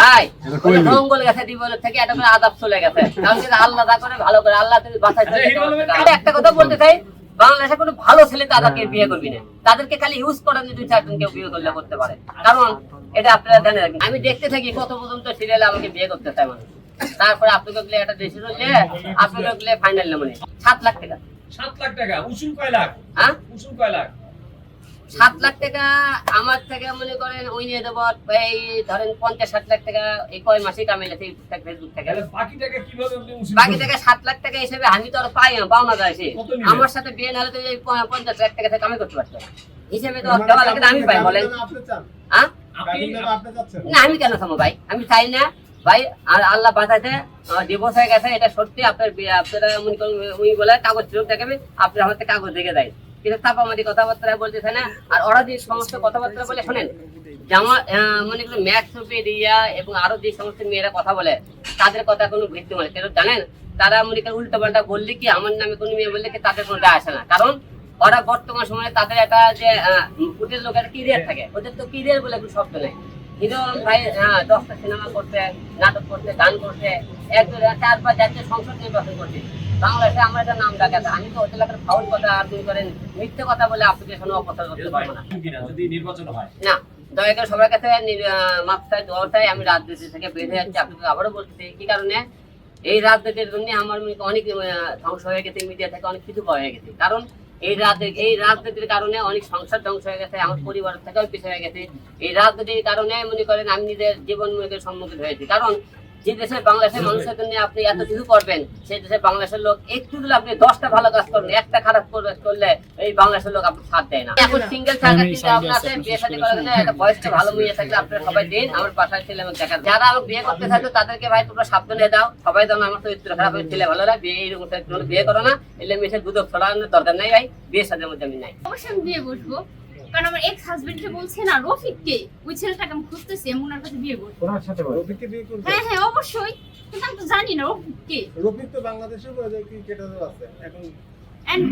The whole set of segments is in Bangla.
হাই জঙ্গল গেছে থেকে এটা করে আদাব চলে গেছে। কারণ কি আল্লাহ দা করে ভালো করে আল্লাহ তুমি বাঁচাইতে হিরো আলমের আমি একটা কথা বলতে চাই বাংলাদেশে কোনো ভালো ছেলে তাদেরকে বিয়ে করবি না। তাদেরকে খালি ইউজ করার জন্য দুই চারজন কেউ বিয়ে করলে করতে পারে। কারণ এটা আপনারা জানে রাখবেন আমি দেখতে থাকি কত পর্যন্ত সিরিয়ালে আমাকে বিয়ে করতে চায় মানুষ। তারপরে আপনাকে গেলে একটা ডিসিশন নিয়ে আপনাকে গেলে ফাইনাল নেমনে সাত লাখ টাকা। সাত লাখ টাকা উসুল কয় লাখ? হ্যাঁ? উসুল কয় লাখ? সাত লাখ টাকা আমার থেকে মনে করেন ওই নিয়ে দেবো এই ধরেন পঞ্চাশ ষাট লাখ টাকা এই কয় মাসে কামিয়েছে ফেসবুক থেকে। বাকি টাকা কীভাবে বাকি টাকা সাত লাখ টাকা হিসেবে আমি তো আর পাই না পাওনা যায় সে। আমার সাথে বিয়ে না হলে তো এই পঞ্চাশ লাখ টাকা থেকে আমি করতে পারতাম হিসেবে তো দেওয়া লাগে আমি পাই বলেন। হ্যাঁ না আমি কেন থামো ভাই? আমি চাই না। ভাই আর আল্লাহ বাঁচাইতে ডিভোর্স হয়ে গেছে এটা সত্যি আপনার বিয়ে আপনারা মনে করুন উনি বলে কাগজ ফেরত দেখাবে আপনি আমার থেকে কাগজ দেখে দেয় কিন্তু তাপামাদি কথাবার্তা বলতেছে না। আর ওরা যে সমস্ত কথাবার্তা বলে, শোনেন যেমন মনে করুন ম্যাথ এবং আরও যে সমস্ত মেয়েরা কথা বলে, তাদের কথা কোনো ভিত্তি মানে কেন জানেন? তারা মনে করেন উল্টো পাল্টা বললে কি আমার নামে কোনো মেয়ে বললে কি তাদের কোনো আসে না। কারণ ওরা বর্তমান সময়ে তাদের একটা যে ওদের লোকের ক্যারিয়ার থাকে। ওদের তো ক্যারিয়ার বলে কোনো শব্দ নেই। আলম ভাই দশটা সিনেমা করছে, নাটক করছে, গান করছে এক জাতীয় সংসদ নির্বাচন করছে। বাংলাদেশে আমার একটা নাম ডাকা আমি তো ফাউল কথা আর দুই করেন মিথ্যে কথা বলে অ্যাপ্লিকেশন অপসার করতে পারব না। যদি নির্বাচন হয়। না দয়া করে সবার কাছে দোয়া চাই আমি রাজনীতি থেকে বেঁধে যাচ্ছি আপনাকে আবারও বলতেছি কি কারণে? এই রাজনীতির জন্য আমার অনেক ধ্বংস হয়ে গেছে মিডিয়া থেকে অনেক কিছু হয়ে গেছে। কারণ এই রাজনীতি এই রাজনীতির কারণে অনেক সংসার ধ্বংস হয়ে গেছে আমার পরিবার থেকেও পিছিয়ে গেছে। এই রাজনীতির কারণে মনে করেন আমি নিজের জীবন মনে সম্মুখীন হয়েছি। কারণ যে দেশে বাংলাদেশের মানুষের জন্য আপনি এত কিছু করবেন সেই দেশে বাংলাদেশের লোক একটু দিলে আপনি দশটা ভালো কাজ করবেন একটা খারাপ করে- করলে এই বাংলাদেশের লোক আপনি সাথ দেয় না। এখন সিঙ্গেল থাকার চিন্তা ভাবনা আছে বিয়ে শাদী করার জন্য একটা বয়সটা ভালো মেয়ে থাকলে আপনারা সবাই দিন আমার বাসায় ছেলে আমাকে দেখা যারা আমার বিয়ে করতে থাকবে তাদেরকে ভাই তোমরা সাবধানে দাও। সবাই জানো আমার চরিত্র খারাপ হয়ে ছেলে ভালো না বিয়ে এরকম বিয়ে করো না। এলে মেয়েছে দুধ ছড়ানোর দরকার নাই ভাই বিয়ে সাদের মধ্যে আমি নাই। অবশ্যই বিয়ে বসবো। কারণ আমার এক্স হাজবেন্ড কে বলছে না রফিককে। ওই ছেলেটাকে আমি খুঁজতেছি আমি ওনার কাছে বিয়ে বসবো রফিককে বিয়ে করবে? হ্যাঁ হ্যাঁ অবশ্যই। কিন্তু আমি তো জানি না রফিককে। রফিক তো বাংলাদেশের আছে। এখন এন্ড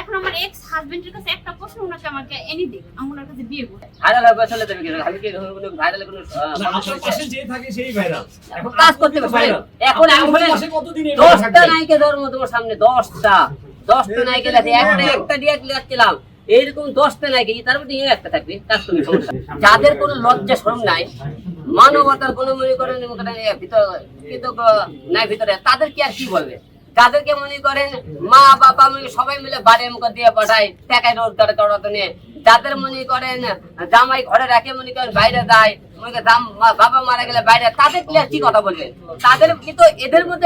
এখন আমার এক্স হাজবেন্ডের কাছে একটা প্রশ্ন ওনাকে আমাকে এনে দিক আমি ওনার কাছে বিয়ে করব। ভাইরাল হবে চলে যাবে কিন্তু আমি কি কোনো ভাইরালে কোনো পাশে যে থাকে সেই ভাইরাল এখন কাজ করতে এখন আমি আপনার বলেন পাশে কতদিন এই দশটা থাকবে? নায়িকা তোমার সামনে দশটা। দশটা নায়িকা আছে একটা একটা দিয়ে লিখছিলাম এইরকম দশটা নায়িকা তার মধ্যে একটা থাকবে, তার তুমি যাদের কোনো লজ্জা শরম নাই, মানবতার কোনো মনে করেন নাই ভিতরে তাদের কি আর কি বলবে? যাদেরকে মনে করেন মা, বাবা মনে সবাই মিলে বাড়ি মুখ দিয়ে পাঠায় টাকায় রোজগার করার জন্য যাদের মনে করেন জামাই ঘরে রাখে, মনে করেন বাইরে যায়, মনে করেন বাবা মারা গেলে বাইরে তাদের কি কথা বলবেন তাদের কিন্তু এদের মধ্যে